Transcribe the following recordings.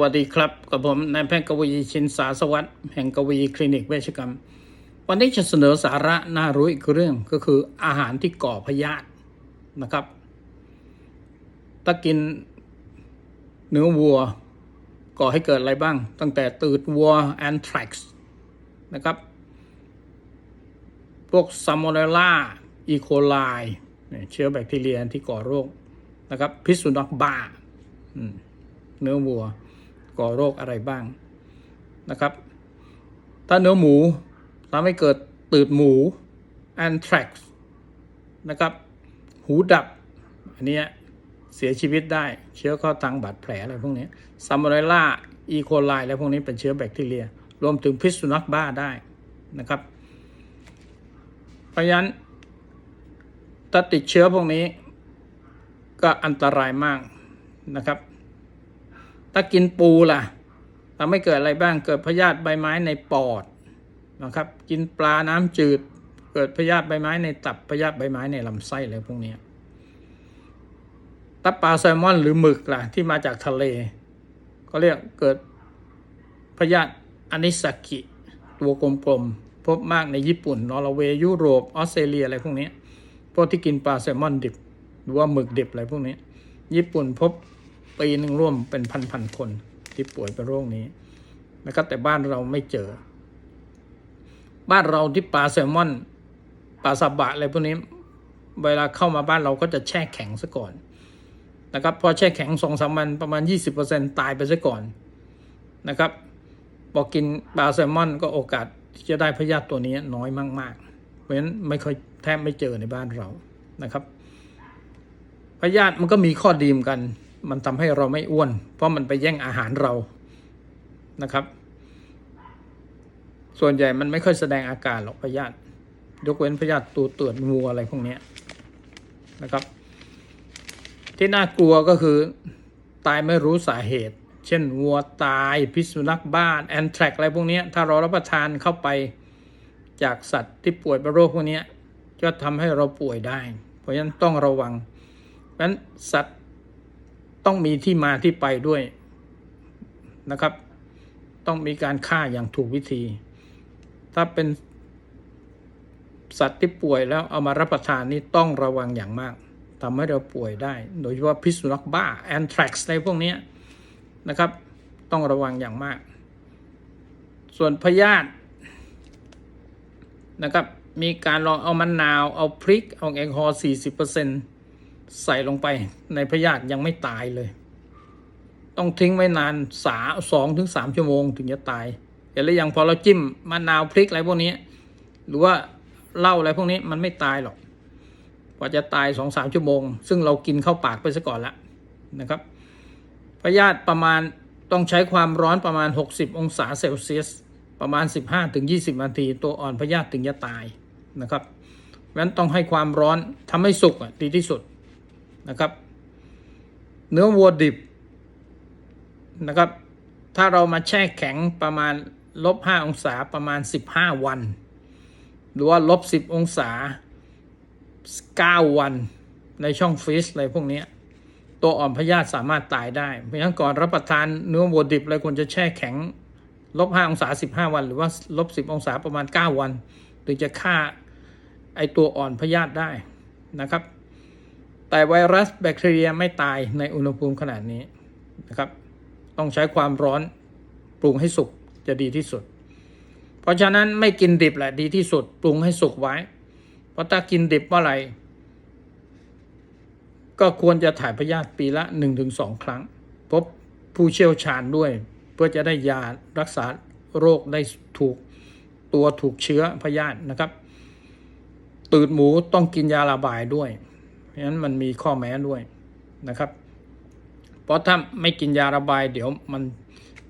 วัสดีครับ กับผมนายแพทย์กวีชินสาสวัสดิ์แห่งกวีคลินิกเวชกรรม วันนี้จะเสนอสาระน่ารู้อีกเรื่องก็คืออาหารที่ก่อพยาธินะครับถ้ากินเนื้อวัวก่อให้เกิดอะไรบ้าง ตั้งแต่ตืดวัวแอนทรักซ์นะครับ พวกซามโมเนลล่าอีโคไลเชื้อแบคทีเรียที่ก่อโรคนะครับ พิษสุนัขบ้าเนื้อวัว ก่อโรคอะไรบ้างนะครับ ถ้าเนื้อหมูทำให้เกิดตืดหมูแอนทรักซ์นะครับ หูดับ อันนี้เสียชีวิตได้เชื้อเข้าทางบาดแผลอะไรพวกนี้ซัมโบไนล่าอีโคไลอะไรพวกนี้เป็นเชื้อแบคทีเรีย รวมถึงพิษสุนัขบ้าได้นะครับ เพราะฉะนั้นถ้าติดเชื้อพวกนี้ก็อันตรายมากนะครับ ถ้ากินปูล่ะทำให้เกิดอะไรบ้างเกิดพยาธิใบไม้ในปอดนะครับ กินปลาน้ำจืด เกิดพยาธิใบไม้ในตับพยาธิใบไม้ในลำไส้อะไรพวกนี้ถ้าปลาแซลมอนหรือหมึกล่ะที่มาจากทะเลก็เรียกเกิดพยาธิอนิสกิ ตัวกลมๆพบมากในญี่ปุ่นนอร์เวย์ยุโรปออสเตรเลียอะไรพวกนี้พวกที่กินปลาแซลมอนดิบหรือว่าหมึกดิบอะไรพวกนี้ ญี่ปุ่นพบ ปีหนึ่งร่วมเป็นพันๆคนที่ป่วยเป็นโรคนี้นะครับ แต่บ้านเราไม่เจอ บ้านเราที่ปลาแซลมอนปลาซาบะอะไรพวกนี้เวลาเข้ามาบ้านเราก็จะแช่แข็งซะก่อนนะครับพอแช่แข็งสองสามวันประมาณ 20%ตายไปซะก่อนนะครับพอกินปลาแซลมอนก็โอกาสที่จะได้พยาธิตัวนี้น้อยมาก ๆ เพราะฉะนั้นไม่ค่อยแทบไม่เจอในบ้านเรานะครับพยาธิมันก็มีข้อดีมอนกัน มันทำให้เราไม่อ้วน เพราะมันไปแย่งอาหารเรานะครับ ส่วนใหญ่มันไม่ค่อยแสดงอาการหรอกพยาธิยกเว้นพยาธิตัวเตือนวัวอะไรพวกนี้นะครับ ที่น่ากลัวก็คือตายไม่รู้สาเหตุ เช่นวัวตายพิษสุนัขบ้านแอนแทรกอะไรพวกนี้ถ้าเรารับประทานเข้าไปจากสัตว์ที่ป่วยเป็นโรคพวกนี้ยก็ทำให้เราป่วยได้ เพราะฉะนั้นต้องระวังเพราะฉะนั้นสัตว์ ต้องมีที่มาที่ไปด้วยนะครับ ต้องมีการฆ่าอย่างถูกวิธี ถ้าเป็นสัตว์ที่ป่วยแล้วเอามารับประทานนี่ต้องระวังอย่างมากทำให้เราป่วยได้ โดยเฉพาะพิษสุนัขบ้าแอนทรักซ์ในพวกนี้นะครับ ต้องระวังอย่างมาก ส่วนพยาธินะครับ มีการลองเอามะนนาว เอาพริก เอาแอลกอฮอล์40% ใส่ลงไปในพยาธิยังไม่ตายเลย ต้องทิ้งไว้นานสาสองถึงสามชั่วโมงถึงจะตายเห็นหรือยังพอเราจิ้มมะนาวพริกอะไรพวกนี้ หรือว่าเหล้าอะไรพวกนี้มันไม่ตายหรอกกว่าจะตายสองสามชั่วโมง ซึ่งเรากินเข้าปากไปซะก่อนละนะครับพยาธิประมาณต้องใช้ความร้อนประมาณ 60 องศาเซลเซียส ประมาณ 15-20 นาที ตัวอ่อนพยาธิถึงจะตายนะครับเพราะฉะนั้นต้องให้ความร้อนทำให้สุกดีที่สุด นะครับ เนื้อวัวดิบนะครับ ถ้าเรามาแช่แข็งประมาณลบ5องศาประมาณ 15 วัน หรือว่าลบ 10 องศา 9 วันในช่องฟรีซอะไรพวกนี้ตัวอ่อนพยาธิสามารถตายได้ เพราะฉะนั้นก่อนรับประทานเนื้อวัวดิบเลยควรจะแช่แข็งลบ 5 องศา 15 วัน หรือว่าลบ 10 องศาประมาณ 9 วัน ถึงจะฆ่าไอตัวอ่อนพยาธิได้นะครับ แต่ไวรัสแบคทีเรียไม่ตายในอุณหภูมิขนาดนี้นะครับ ต้องใช้ความร้อนปรุงให้สุกจะดีที่สุด เพราะฉะนั้นไม่กินดิบแหละดีที่สุด ปรุงให้สุกไว้ เพราะถ้ากินดิบเมื่อไหร่ก็ควรจะถ่ายพยาธิปีละ 1-2 ครั้ง พบผู้เชี่ยวชาญด้วย เพื่อจะได้ยารักษาโรคได้ถูกตัวถูกเชื้อพยาธินะครับ ตืดหมูต้องกินยาระบายด้วย เพราะฉะนั้นมันมีข้อแม้ด้วยนะครับ เพราะถ้าไม่กินยาระบายเดี๋ยวมัน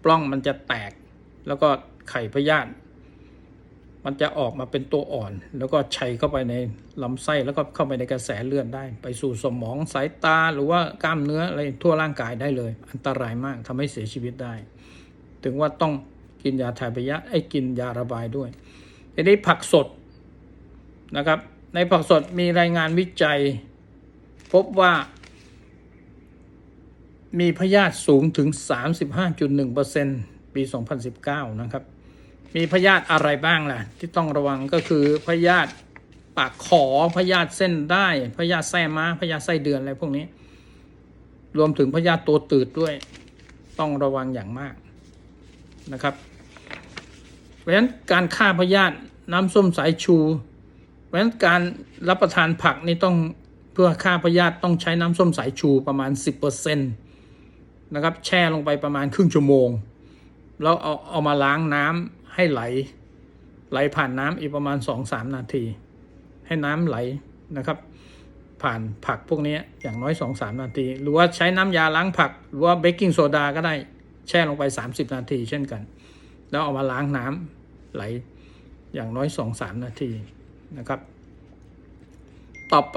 ปล้องมันจะแตก แล้วก็ไข่พยาธิมันจะออกมาเป็นตัวอ่อน แล้วก็ชัยเข้าไปในลำไส้แล้วก็เข้าไปในกระแสเลือดได้ ไปสู่สมองสายตาหรือว่ากล้ามเนื้ออะไรทั่วร่างกายได้เลย อันตรายมากทำให้เสียชีวิตได้ ถึงว่าต้องกินยาถ่ายพยาธิไอ้กินยาระบายด้วยทีนี้ผักสดนะครับ ในผักสดมีรายงานวิจัย พบว่า มีพยาธิสูงถึง 35.1%ปี 2019 นะครับ มีพยาธิอะไรบ้างล่ะ ที่ต้องระวังก็คือพยาธิปากขอพยาธิเส้นได้พยาธิไส้ม้าพยาธิไส้เดือนอะไรพวกนี้ รวมถึงพยาธิตัวตืดด้วย ต้องระวังอย่างมากนะครับ เพราะฉะนั้นการฆ่าพยาธิน้ำส้มสายชู เพราะฉะนั้นการรับประทานผักนี่ต้อง เพื่อฆ่าพยาธิต้องใช้น้ำส้มสายชูประมาณ 10%นะครับแช่ลงไปประมาณครึ่งชั่วโมง แล้วเอาเอามาล้างน้ำให้ไหล ไหลผ่านน้ำอีกประมาณ 2-3 นาที ให้น้ำไหลนะครับ ผ่านผักพวกนี้อย่างน้อย 2-3 นาที หรือว่าใช้น้ำยาล้างผัก หรือว่าเบกกิ้งโซดาก็ได้แช่ลงไป 30 นาที เช่นกัน แล้วเอามาล้างน้ำไหลอย่างน้อย 2-3 นาทีนะครับ ต่อไป